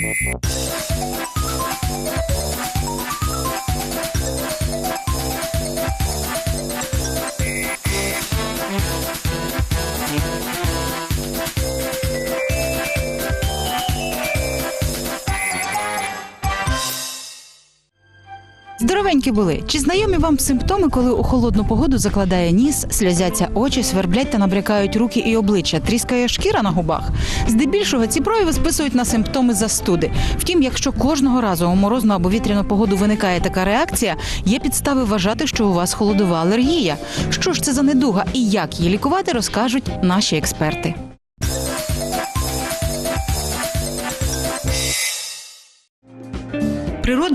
Música Здоровенькі були. Чи знайомі вам симптоми, коли у холодну погоду закладає ніс, сльозяться очі, сверблять та набрякають руки і обличчя, тріскає шкіра на губах? Здебільшого ці прояви списують на симптоми застуди. Втім, якщо кожного разу у морозну або вітряну погоду виникає така реакція, є підстави вважати, що у вас холодова алергія. Що ж це за недуга і як її лікувати, розкажуть наші експерти.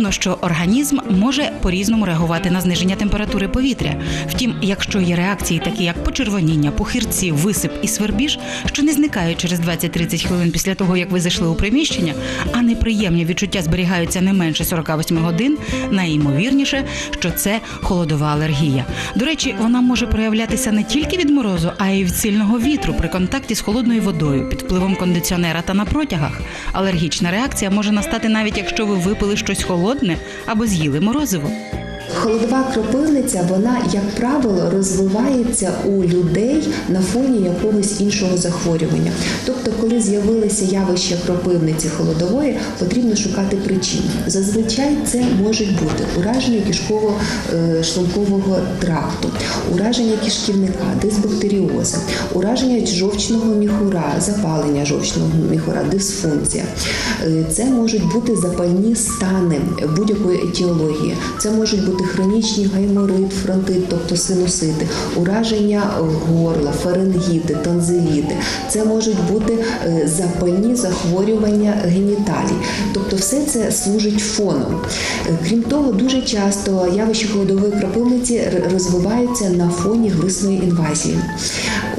Природно, що організм може по-різному реагувати на зниження температури повітря. Втім, якщо є реакції, такі як почервоніння, пухирці, висип і свербіж, що не зникають через 20-30 хвилин після того, як ви зайшли у приміщення, а неприємні відчуття зберігаються не менше 48 годин, найімовірніше, що це холодова алергія. До речі, вона може проявлятися не тільки від морозу, а й від сильного вітру при контакті з холодною водою, під впливом кондиціонера та на протягах. Алергічна реакція може настати навіть якщо ви випили щось холодне або з'їли морозиво. Холодова кропивниця, вона, як правило, розвивається у людей на фоні якогось іншого захворювання. Тобто, коли з'явилися явища кропивниці холодової, потрібно шукати причину. Зазвичай це можуть бути ураження кишково-шлункового тракту, ураження кишківника, дисбактеріози, ураження жовчного міхура, запалення жовчного міхура, дисфункція. Е, Це можуть бути запальні стани будь-якої етіології. Це можуть бути хронічні гайморит, фронтит, тобто синусити, ураження горла, фарингіти, тонзиліти. Це можуть бути е, запальні захворювання геніталій. Тобто все це служить фоном. Е, Крім того, дуже часто явища холодової крапивниці розвиваються на фоні глисної інвазії.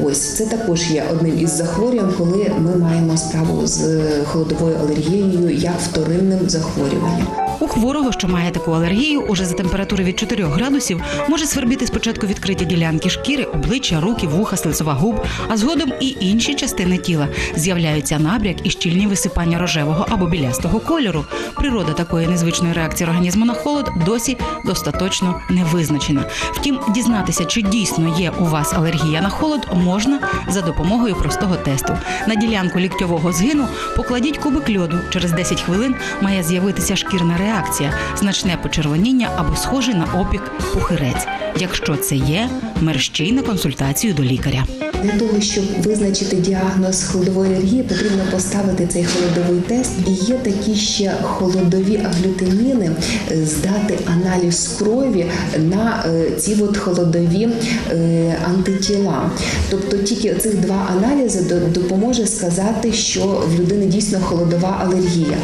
Ось це також є одним із захворювань, коли ми маємо справу з е, холодовою алергією як вторинним захворюванням. У хворого, що має таку алергію, уже за температури від 4 градусів може свербіти спочатку відкриті ділянки шкіри, обличчя, руки, вуха, слизова губ, а згодом і інші частини тіла. З'являються набряк і щільні висипання рожевого або білястого кольору. Природа такої незвичної реакції організму на холод досі достаточно не визначена. Втім, дізнатися, чи дійсно є у вас алергія на холод, можна за допомогою простого тесту. На ділянку ліктьового згину покладіть кубик льоду. Через 10 хвилин має з'явитися шкірна реакція, значне почервоніння або схожий на опік пухирець. Якщо це є, мерщій на консультацію до лікаря. Для того, щоб визначити діагноз холодової алергії, потрібно поставити цей холодовий тест. І є такі ще холодові аглютаміни, е, здати аналіз крові на е, ці от холодові е, антитіла. Тобто тільки цих два аналізи допоможе сказати, що в людини дійсно холодова алергія.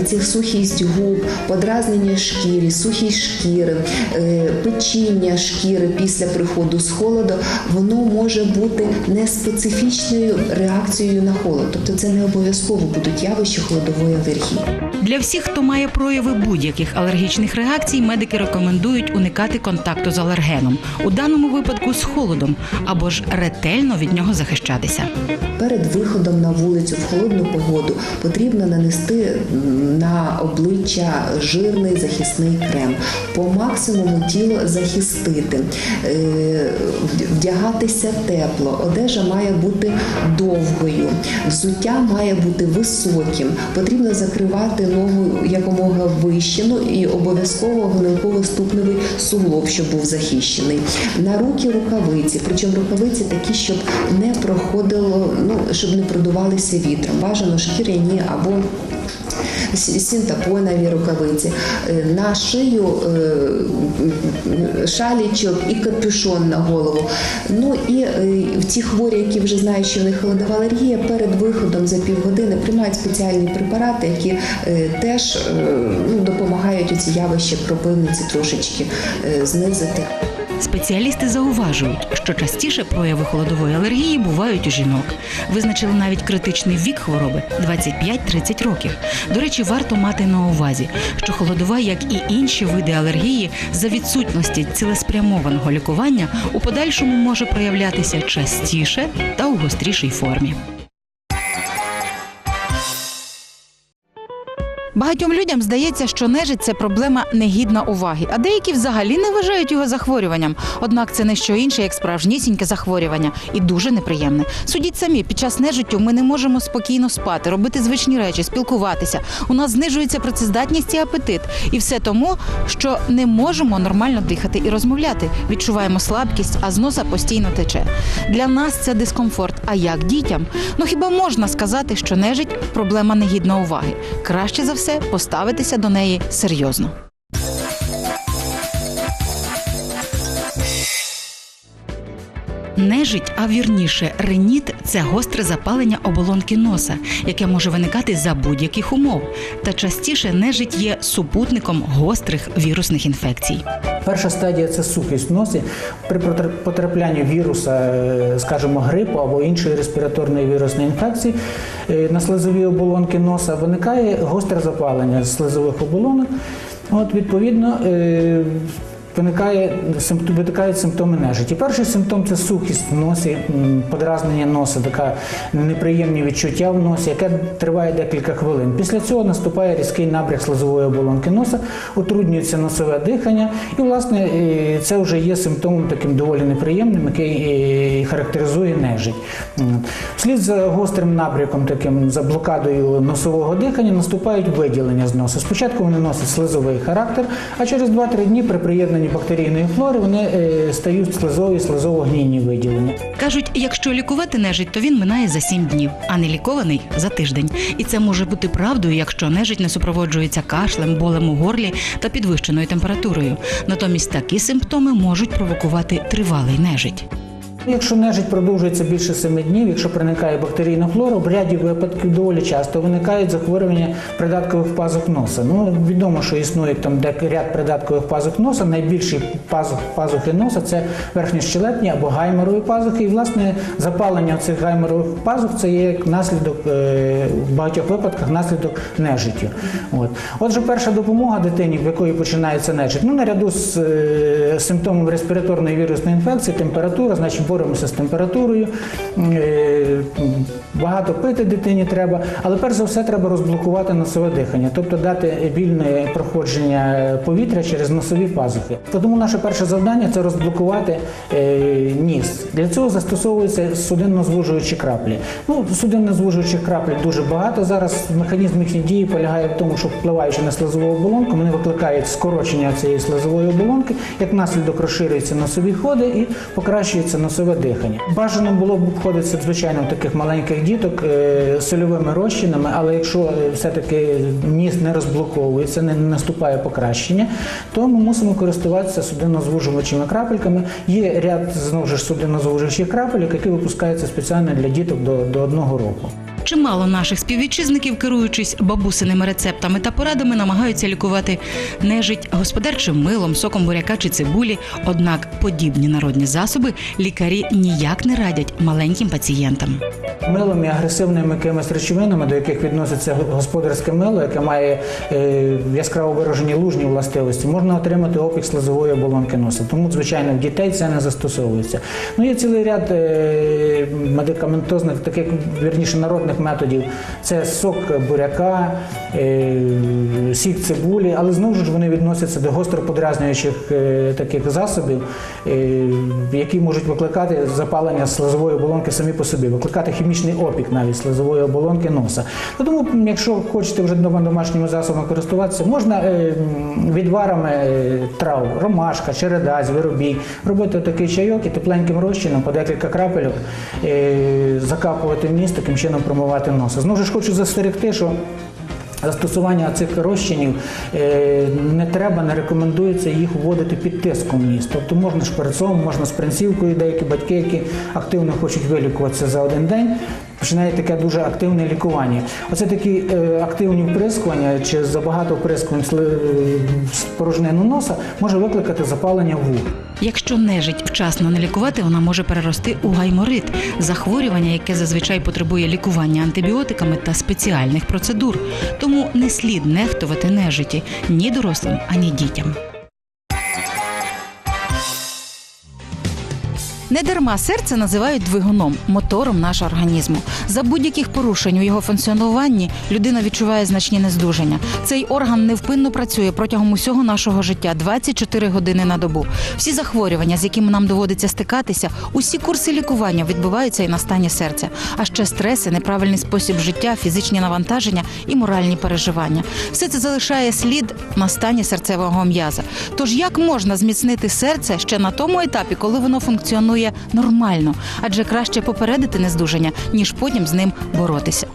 Оці сухість губ, подразнення шкіри, сухість шкіри, е, печіння шкіри після приходу з холоду, воно може бути не специфічною реакцією на холод. Тобто це не обов'язково будуть явища холодової алергії. Для всіх, хто має прояви будь-яких алергічних реакцій, медики рекомендують уникати контакту з алергеном, у даному випадку з холодом, або ж ретельно від нього захищатися. Перед виходом на вулицю в холодну погоду потрібно нанести на обличчя жирний захисний крем, по максимуму тіло захистити, е, вдягатися тепло, одежа має бути довгою, взуття має бути високим. Потрібно закривати ногу якомога вище, ну і обов'язково голенково-ступневий суглоб, щоб був захищений. На руки рукавиці, причому рукавиці такі, щоб не проходило, ну щоб не продувалися вітром. Бажано шкіряні або с- синтепонові рукавиці, Е, на шию е, шалічок і капюшон на голову. Ну і е, ті хворі, які вже знають, що в них холодова алергія, перед виходом за півгодини приймають спеціальні препарати, які теж ну, допомагають у ці явища кропивниці трошечки знизити. Спеціалісти зауважують, що частіше прояви холодової алергії бувають у жінок. Визначили навіть критичний вік хвороби 25-30 років. До речі, варто мати на увазі, що холодова, як і інші види алергії, за відсутності цілеспрямованого лікування у подальшому може проявлятися частіше та у гострішій формі. Багатьом людям здається, що нежить це проблема негідна уваги, а деякі взагалі не вважають його захворюванням. Однак це не що інше, як справжнісіньке захворювання, і дуже неприємне. Судіть самі, під час нежиттю ми не можемо спокійно спати, робити звичні речі, спілкуватися. У нас знижується працездатність і апетит. І все тому, що не можемо нормально дихати і розмовляти. Відчуваємо слабкість, а з носа постійно тече. Для нас це дискомфорт. А як дітям? Ну хіба можна сказати, що нежить проблема негідна уваги? Краще за все поставитися до неї серйозно. Нежить, а вірніше, реніт це гостре запалення оболонки носа, яке може виникати за будь-яких умов. Та частіше нежить є супутником гострих вірусних інфекцій. Перша стадія це сухість в носі. При потр- потраплянні віруса, е, скажімо, грипу або іншої респіраторної вірусної інфекції е, на слизові оболонки носа виникає гостре запалення слизових оболонок. От, відповідно, е, виникає, виникають симптоми нежиті. Перший симптом це сухість в носі, подразнення носа, така неприємні відчуття в носі, яке триває декілька хвилин. Після цього наступає різкий набряк слизової оболонки носа, утруднюється носове дихання, і, власне, е, це вже є симптомом таким доволі неприємним, який е, характеризує нежить. Вслід за гострим набряком, таким за блокадою носового дихання, наступають виділення з носа. Спочатку вони носять слизовий характер, а через 2-3 дні при приєднанні бактерійної флори вони е, стають слизові, слизово-гнійні виділення. Кажуть, якщо лікувати нежить, то він минає за сім днів, а не лікований за тиждень. І це може бути правдою, якщо нежить не супроводжується кашлем, болем у горлі та підвищеною температурою. Натомість такі симптоми можуть провокувати тривалий нежить. Якщо нежить продовжується більше 7 днів, якщо проникає бактерійна флора, в ряді випадків доволі часто виникають захворювання придаткових пазух носа. Ну відомо, що існує там ряд придаткових пазух носа. Найбільші пазух, пазухи носа це верхньощелепні або гайморові пазухи. І власне запалення цих гайморових пазух це є як наслідок е, в багатьох випадках наслідок нежиттю. От. Отже, перша допомога дитині, в якої починається нежить, ну наряду з е, симптомом респіраторної вірусної інфекції, температура, значить боремося з температурою. Багато пити дитині треба, але перш за все треба розблокувати носове дихання, тобто дати вільне проходження повітря через носові пазухи. Тому наше перше завдання це розблокувати е, ніс. Для цього застосовуються судинно-звужуючі краплі. Ну, судинно-звужуючих крапель дуже багато. Зараз механізм їхньої дії полягає в тому, що впливаючи на слизову оболонку, вони викликають скорочення цієї слизової оболонки, як наслідок розширюються носові ходи і покращується носове дихання. Бажано було б обходитися, звичайно, в таких маленьких діток е, сольовими розчинами, але якщо е, все-таки ніс не розблоковується, не наступає покращення, то ми мусимо користуватися судинозвужувачими крапельками. Є ряд знову ж судинно-звужуючих крапель, які випускаються спеціально для діток до, до одного року. Чимало наших співвітчизників, керуючись бабусиними рецептами та порадами, намагаються лікувати нежить господарчим милом, соком буряка чи цибулі. Однак подібні народні засоби лікарі ніяк не радять маленьким пацієнтам. Милом і агресивними якимись речовинами, до яких відноситься господарське мило, яке має е, яскраво виражені лужні властивості, можна отримати опік слизової оболонки носа. Тому, звичайно, в дітей це не застосовується. Ну, є цілий ряд е, медикаментозних, таких вірніше народних методів. Це сок буряка, сік цибулі, але знову ж вони відносяться до гостроподразнюючих е, таких засобів, е, які можуть викликати запалення слизової оболонки самі по собі, викликати хімічний опік навіть слизової оболонки носа. Ну, Тому, якщо хочете вже дома домашніми засобами користуватися, можна е, відварами е, трав, ромашка, череда, звіробій, робити такий чайок і тепленьким розчином по декілька крапельок е, закапувати в ніс, таким чином промивати носа. Знову ж хочу застерегти, що Застосування цих розчинів е, не треба, не рекомендується їх вводити під тиском ніс. Тобто можна шприцом, можна з принцівкою, деякі батьки, які активно хочуть вилікуватися за один день, починають таке дуже активне лікування. Оце такі е, активні вприскування чи забагато вприскувань сли- порожнину носа може викликати запалення вух. Якщо нежить вчасно не лікувати, вона може перерости у гайморит захворювання, яке зазвичай потребує лікування антибіотиками та спеціальних процедур. Тому не слід нехтувати нежиті ні дорослим, ані дітям. Недарма серце називають двигуном, мотором нашого організму. За будь-яких порушень у його функціонуванні людина відчуває значні нездужання. Цей орган невпинно працює протягом усього нашого життя 24 години на добу. Всі захворювання, з якими нам доводиться стикатися, усі курси лікування відбуваються і на стані серця. А ще стреси, неправильний спосіб життя, фізичні навантаження і моральні переживання. Все це залишає слід на стані серцевого м'яза. Тож як можна зміцнити серце ще на тому етапі, коли воно функціонує нормально? Адже краще попередити нездужання, ніж потім з ним боротися.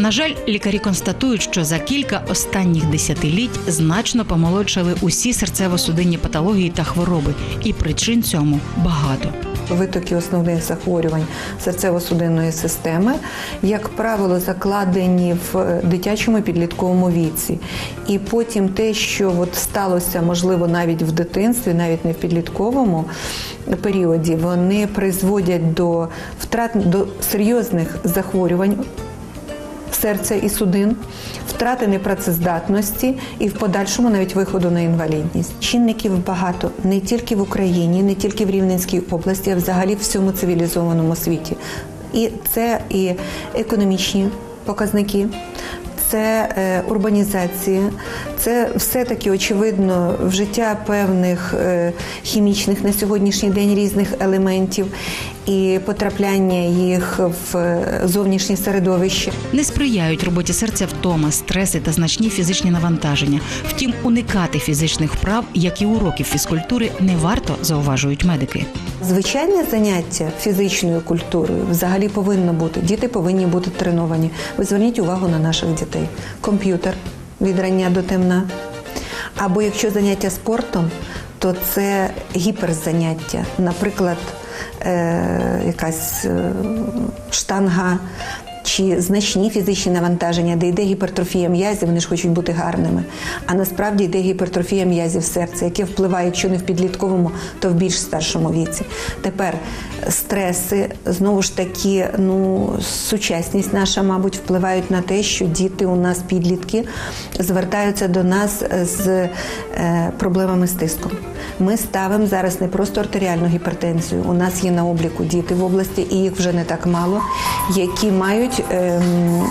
На жаль, лікарі констатують, що за кілька останніх десятиліть значно помолодшали усі серцево-судинні патології та хвороби, і причин цьому багато. Витоки основних захворювань серцево-судинної системи, як правило, закладені в е, дитячому підлітковому віці. І потім те, що от сталося, можливо, навіть в дитинстві, навіть не в підлітковому періоді, вони призводять до втрат до серйозних захворювань серця і судин, втрати непрацездатності і в подальшому навіть виходу на інвалідність. Чинників багато не тільки в Україні, не тільки в Рівненській області, а взагалі в всьому цивілізованому світі. І це і економічні показники. Це е, урбанізація, це все-таки очевидно вжиття певних е, хімічних на сьогоднішній день різних елементів і потрапляння їх в е, зовнішнє середовище. Не сприяють роботі серця втома, стреси та значні фізичні навантаження. Втім, уникати фізичних вправ, як і уроків фізкультури, не варто, зауважують медики. Звичайне заняття фізичною культурою взагалі повинно бути. Діти повинні бути треновані. Ви зверніть увагу на наших дітей. Комп'ютер від рання до темна. Або якщо заняття спортом, то це гіперзаняття. Наприклад, якась е- штанга. Чи значні фізичні навантаження, де йде гіпертрофія м'язів, вони ж хочуть бути гарними. А насправді йде гіпертрофія м'язів серця, яке впливає, якщо не в підлітковому, то в більш старшому віці. Тепер стреси, знову ж таки, ну, сучасність наша, мабуть, впливають на те, що діти у нас підлітки звертаються до нас з е, проблемами з тиском. Ми ставимо зараз не просто артеріальну гіпертензію. У нас є на обліку діти в області, і їх вже не так мало, які мають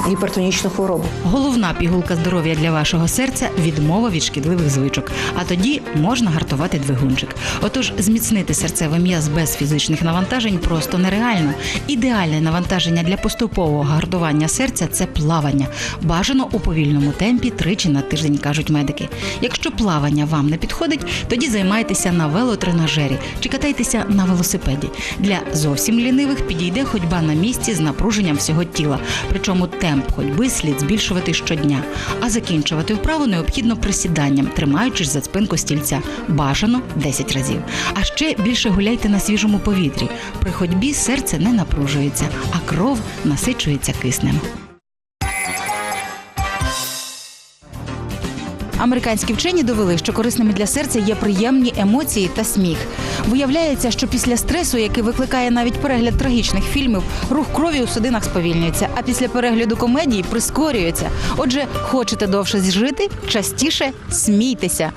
гіпертонічну хворобу. Головна пігулка здоров'я для вашого серця відмова від шкідливих звичок. А тоді можна гартувати двигунчик. Отож, зміцнити серцевий м'яз без фізичних навантажень просто нереально. Ідеальне навантаження для поступового гартування серця це плавання. Бажано у повільному темпі тричі на тиждень, кажуть медики. Якщо плавання вам не підходить, тоді займайтеся на велотренажері чи катайтеся на велосипеді. Для зовсім лінивих підійде ходьба на місці з напруженням всього тіла. Причому темп ходьби слід збільшувати щодня. А закінчувати вправу необхідно присіданням, тримаючись за спинку стільця. Бажано 10 разів. А ще більше гуляйте на свіжому повітрі. При ходьбі серце не напружується, а кров насичується киснем. Американські вчені довели, що корисними для серця є приємні емоції та сміх. Виявляється, що після стресу, який викликає навіть перегляд трагічних фільмів, рух крові у судинах сповільнюється, а після перегляду комедії прискорюється. Отже, хочете довше жити, частіше смійтеся.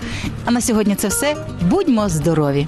А на сьогодні це все. Будьмо здорові!